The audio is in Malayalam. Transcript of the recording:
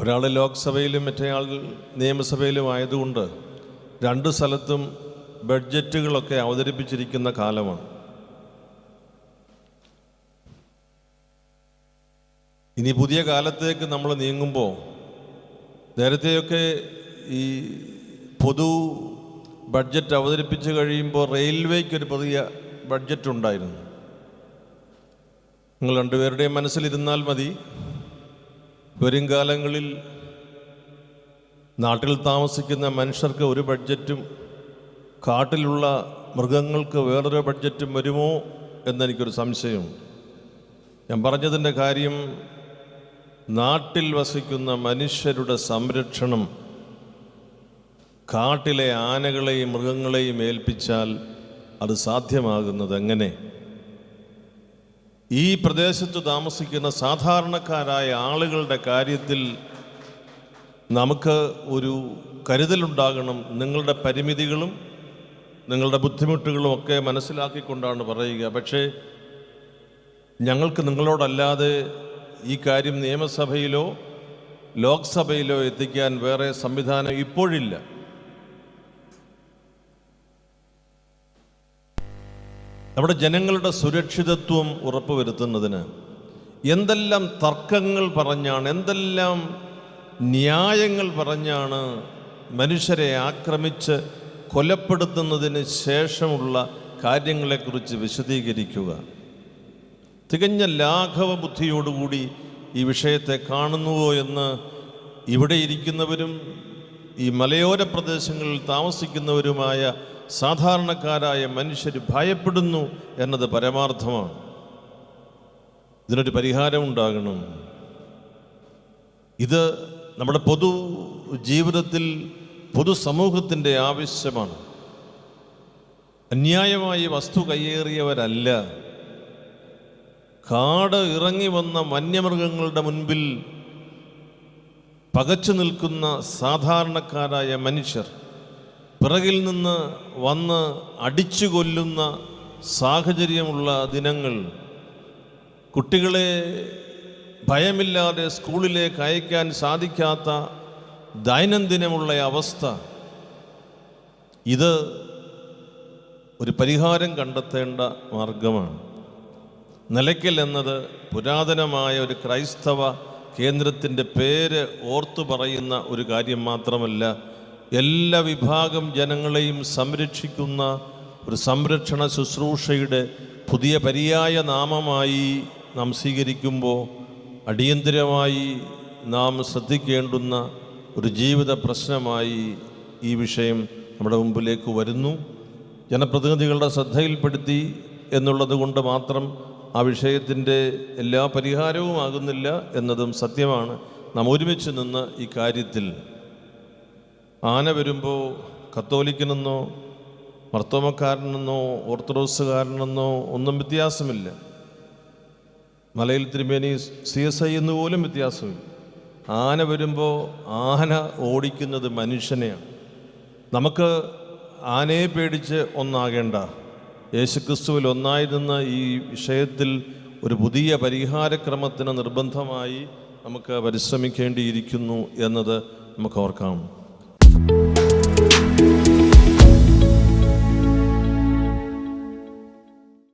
ഒരാൾ ലോക്സഭയിലും മറ്റേയാൾ നിയമസഭയിലും ആയതുകൊണ്ട് രണ്ട് സ്ഥലത്തും ബഡ്ജറ്റുകളൊക്കെ അവതരിപ്പിച്ചിരിക്കുന്ന കാലമാണ്. ഇനി പുതിയ കാലത്തേക്ക് നമ്മൾ നീങ്ങുമ്പോൾ നേരത്തെയൊക്കെ ഈ പൊതു ബഡ്ജറ്റ് അവതരിപ്പിച്ച് കഴിയുമ്പോൾ റെയിൽവേക്ക് ഒരു പുതിയ ബഡ്ജറ്റ് ഉണ്ടായിരുന്നു. നിങ്ങൾ രണ്ടുപേരുടെയും മനസ്സിലിരുന്നാൽ മതി. വരും കാലങ്ങളിൽ നാട്ടിൽ താമസിക്കുന്ന മനുഷ്യർക്ക് ഒരു ബഡ്ജറ്റും കാട്ടിലുള്ള മൃഗങ്ങൾക്ക് വേറൊരു ബഡ്ജറ്റും വരുമോ എന്നെനിക്കൊരു സംശയം ഞാൻ പറഞ്ഞതിന്റെ കാര്യം നാട്ടിൽ വസിക്കുന്ന മനുഷ്യരുടെ സംരക്ഷണം കാട്ടിലെ ആനകളെയും മൃഗങ്ങളെയും ഏൽപ്പിച്ചാൽ അത് സാധ്യമാകുന്നത് എങ്ങനെ? ഈ പ്രദേശത്ത് താമസിക്കുന്ന സാധാരണക്കാരായ ആളുകളുടെ കാര്യത്തിൽ നമുക്ക് ഒരു കരുതലുണ്ടാകണം. നിങ്ങളുടെ പരിമിതികളും നിങ്ങളുടെ ബുദ്ധിമുട്ടുകളും ഒക്കെ മനസ്സിലാക്കിക്കൊണ്ടാണ് പറയുക. പക്ഷേ ഞങ്ങൾക്ക് നിങ്ങളോടല്ലാതെ ഈ കാര്യം നിയമസഭയിലോ ലോക്സഭയിലോ എത്തിക്കാൻ വേറെ സംവിധാനം ഇപ്പോഴില്ല. നമ്മുടെ ജനങ്ങളുടെ സുരക്ഷിതത്വം ഉറപ്പുവരുത്തുന്നതിന് എന്തെല്ലാം തർക്കങ്ങൾ പറഞ്ഞാണ് എന്തെല്ലാം ന്യായങ്ങൾ പറഞ്ഞാണ് മനുഷ്യരെ ആക്രമിച്ച് കൊലപ്പെടുത്തുന്നതിന് ശേഷമുള്ള കാര്യങ്ങളെക്കുറിച്ച് വിശദീകരിക്കുക. തികഞ്ഞ ലാഘവ ബുദ്ധിയോടുകൂടി ഈ വിഷയത്തെ കാണുന്നുവോ എന്ന് ഇവിടെ ഇരിക്കുന്നവരും ഈ മലയോര പ്രദേശങ്ങളിൽ താമസിക്കുന്നവരുമായ സാധാരണക്കാരായ മനുഷ്യർ ഭയപ്പെടുന്നു എന്നത് പരമാർത്ഥമാണ്. ഇതിനൊരു പരിഹാരം ഉണ്ടാകണം. ഇത് നമ്മുടെ പൊതു ജീവിതത്തിൽ പൊതുസമൂഹത്തിന്റെ ആവശ്യമാണ്. അന്യായമായി വസ്തു കയ്യേറിയവരല്ല. കാട് ഇറങ്ങി വന്ന വന്യമൃഗങ്ങളുടെ മുൻപിൽ പകച്ചു നിൽക്കുന്ന സാധാരണക്കാരായ മനുഷ്യർ പിറകിൽ നിന്ന് വന്ന് അടിച്ചു കൊല്ലുന്ന സാഹചര്യമുള്ള ദിനങ്ങൾ കുട്ടികളെ ഭയമില്ലാതെ സ്കൂളിലേക്ക് അയക്കാൻ സാധിക്കാത്ത ദൈനംദിനമുള്ള അവസ്ഥ ഇത് ഒരു പരിഹാരം കണ്ടെത്തേണ്ട മാർഗമാണ്. നിലയ്ക്കൽ എന്നത് പുരാതനമായ ഒരു ക്രൈസ്തവ കേന്ദ്രത്തിന്റെ പേര് ഓർത്തു പറയുന്ന ഒരു കാര്യം മാത്രമല്ല എല്ലാ വിഭാഗം ജനങ്ങളെയും സംരക്ഷിക്കുന്ന ഒരു സംരക്ഷണ ശുശ്രൂഷയുടെ പുതിയ പര്യായ നാമമായി നാം സ്വീകരിക്കുമ്പോൾ അടിയന്തിരമായി നാം ശ്രദ്ധിക്കേണ്ടുന്ന ഒരു ജീവിത പ്രശ്നമായി ഈ വിഷയം നമ്മുടെ മുമ്പിലേക്ക് വരുന്നു. ജനപ്രതിനിധികളുടെ ശ്രദ്ധയിൽപ്പെടുത്തി എന്നുള്ളത് കൊണ്ട് മാത്രം ആ വിഷയത്തിന്റെ എല്ലാ പരിഹാരവും ആകുന്നില്ല എന്നതും സത്യമാണ്. നാം ഒരുമിച്ച് നിന്ന് ഈ കാര്യത്തിൽ ആന വരുമ്പോൾ കത്തോലിക്കനെന്നോ മർത്തോമക്കാരനെന്നോ ഓർത്തഡോക്സുകാരനെന്നോ ഒന്നും വ്യത്യാസമില്ല. മലയിൽ തിരുമേനി സി എസ് ഐ എന്ന് പോലും വ്യത്യാസമില്ല. ആന വരുമ്പോൾ ആന ഓടിക്കുന്നത് മനുഷ്യനെയാണ്. നമുക്ക് ആനയെ പേടിച്ച് ഒന്നാകേണ്ട. യേശുക്രിസ്തുവിൽ ഒന്നായി നിന്ന് ഈ വിഷയത്തിൽ ഒരു പുതിയ പരിഹാരക്രമത്തിന് നിർബന്ധമായി നമുക്ക് പരിശ്രമിക്കേണ്ടിയിരിക്കുന്നു എന്നത് നമുക്ക് ഓർക്കാം. Thank you